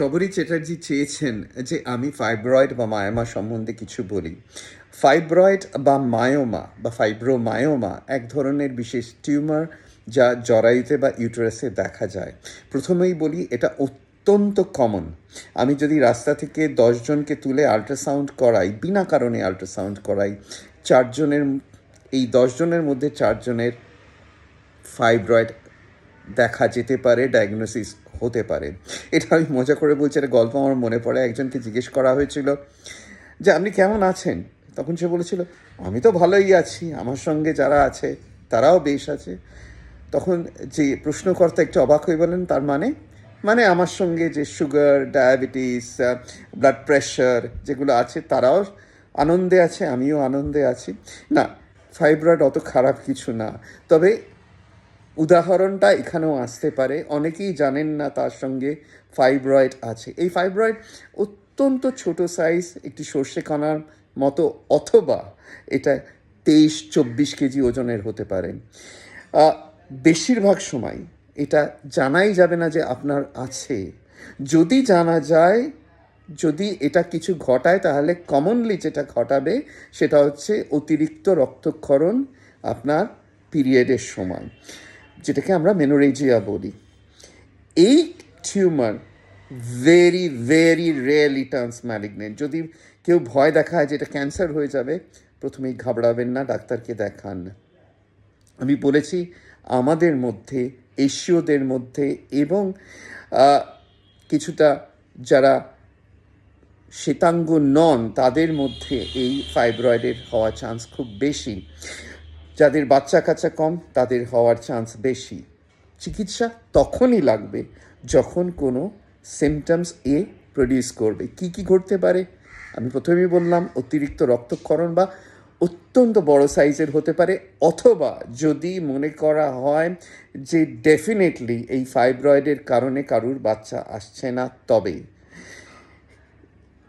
শবরী চ্যাটার্জি চেয়েছেন যে আমি ফাইব্রয়েড বা মায়োমা সম্বন্ধে কিছু বলি। ফাইব্রয়েড বা মায়োমা বা ফাইব্রোমায়োমা এক ধরনের বিশেষ টিউমার যা জরায়ুতে বা ইউটারাসে দেখা যায়। প্রথমেই বলি, এটা অত্যন্ত কমন আমি যদি রাস্তা থেকে দশজনকে তুলে আল্ট্রাসাউন্ড করাই, বিনা কারণে আল্ট্রাসাউন্ড করাই চারজনের এই দশজনের মধ্যে চারজনের ফাইব্রয়েড দেখা যেতে পারে ডায়াগনোসিস হতে পারে। এটা আমি মজা করে বলছি, একটা গল্প আমার মনে পড়ে। একজনকে জিজ্ঞেস করা হয়েছিল যে, আপনি কেমন আছেন? তখন সে বলেছিল, আমি তো ভালোই আছি। আমার সঙ্গে যারা আছে, তারাও বেশ আছে। তখন যে প্রশ্নকর্তা একটু অবাক হয়ে বলেন তার মানে? মানে আমার সঙ্গে যে সুগার ডায়াবেটিস ব্লাড প্রেশার যেগুলো আছে, তারাও আনন্দে আছে, আমিও আনন্দে আছি। না ফাইব্রয়েড অত খারাপ কিছু না। তবে উদাহরণটা এখানেও আসতে পারে। অনেকেই জানেন না তার সঙ্গে ফাইব্রয়েড আছে। এই ফাইব্রয়েড অত্যন্ত ছোট সাইজ একটি সর্ষে কণার মতো অথবা এটা তেইশ চব্বিশ কেজি ওজনের হতে পারে। বেশিরভাগ সময় এটা জানাই যাবে না যে আপনার আছে। যদি জানা যায়, যদি এটা কিছু ঘটায়, তাহলে কমনলি যেটা ঘটাবে, সেটা হচ্ছে অতিরিক্ত রক্তক্ষরণ আপনার পিরিয়ডের সময়। যেটাকে আমরা মেনোরেজিয়া বলি। এই tumour very very rarely turns malignant যদি কেউ ভয় দেখায় যে এটা ক্যান্সার হয়ে যাবে, প্রথমেই ঘাবড়াবেন না, ডাক্তারকে দেখান আমি বলেছি, আমাদের মধ্যে, এশীয়দের মধ্যে এবং কিছুটা যারা শ্বেতাঙ্গ নন, তাদের মধ্যে এই ফাইব্রয়েডের হওয়ার চান্স খুব বেশি। যাদের বাচ্চা কাচ্চা কম, তাদের হওয়ার চান্স বেশি। চিকিৎসা তখনই লাগবে যখন কোনো সিমটমস এ প্রডিউস করবে। কি কি ঘটতে পারে? আমি প্রথমেই বললাম, অতিরিক্ত রক্তক্ষরণ বা অত্যন্ত বড় সাইজের হতে পারে, অথবা যদি মনে করা হয় যে ডেফিনেটলি এই ফাইব্রয়েডের কারণে কারুর বাচ্চা আসছে না, তবে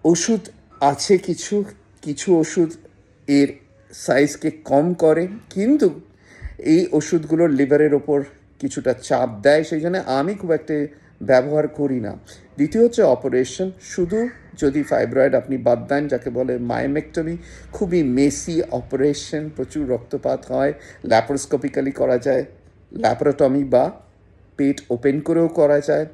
ওষুধ আছে কিছু কিছু ওষুধ এর সাইজকে কম করে, কিন্তু এই ওষুধগুলোর লিভারের ওপর কিছুটা চাপ দেয়, সেই জন্য আমি খুব একটা ব্যবহার করি না। দ্বিতীয় হচ্ছে অপারেশন শুধু যদি ফাইব্রয়েড আপনি বাদ দেন, যাকে বলে মায়োমেক্টমি খুবই মেসি অপারেশন প্রচুর রক্তপাত হয় ল্যাপারোস্কোপিক্যালি করা যায় ল্যাপারোটমি বা পেট ওপেন করেও করা যায়।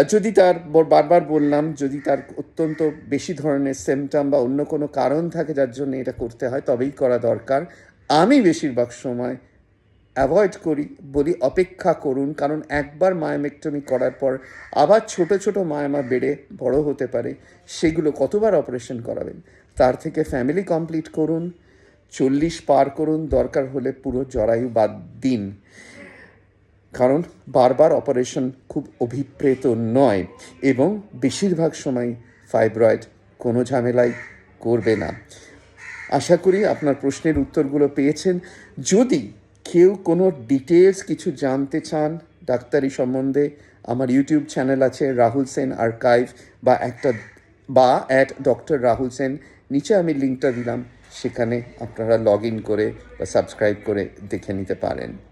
যদি তার বারবার বললাম, যদি তার অত্যন্ত বেশি ধরনের সিমটম বা অন্য কোনো কারণ থাকে যার জন্য এটা করতে হয়, তবেই করা দরকার। আমি বেশিরভাগ সময় অ্যাভয়েড করি, বলি অপেক্ষা করুন, কারণ একবার মায়ামেক্টমি করার পর আবার ছোট ছোট মায়ামা বেড়ে বড় হতে পারে। সেগুলো কতবার অপারেশন করাবেন? তার থেকে ফ্যামিলি কমপ্লিট করুন, চল্লিশ পার করুন, দরকার হলে পুরো জরায়ু বাদ দিন। কারণ বারবার অপারেশন খুব অভিপ্রেত নয় এবং বেশিরভাগ সময় ফাইব্রয়েড কোনো ঝামেলাই করবে না। আশা করি আপনার প্রশ্নের উত্তরগুলো পেয়েছেন। যদি কেউ কোনো ডিটেলস কিছু জানতে চান ডাক্তারি সম্বন্ধে, আমার ইউটিউব চ্যানেল আছে রাহুল সেন আর্কাইভ বা একটা, বা অ্যাট ডক্টর রাহুল সেন। নিচে আমি লিঙ্কটা দিলাম, সেখানে আপনারা লগ ইন করে বা সাবস্ক্রাইব করে দেখে নিতে পারেন।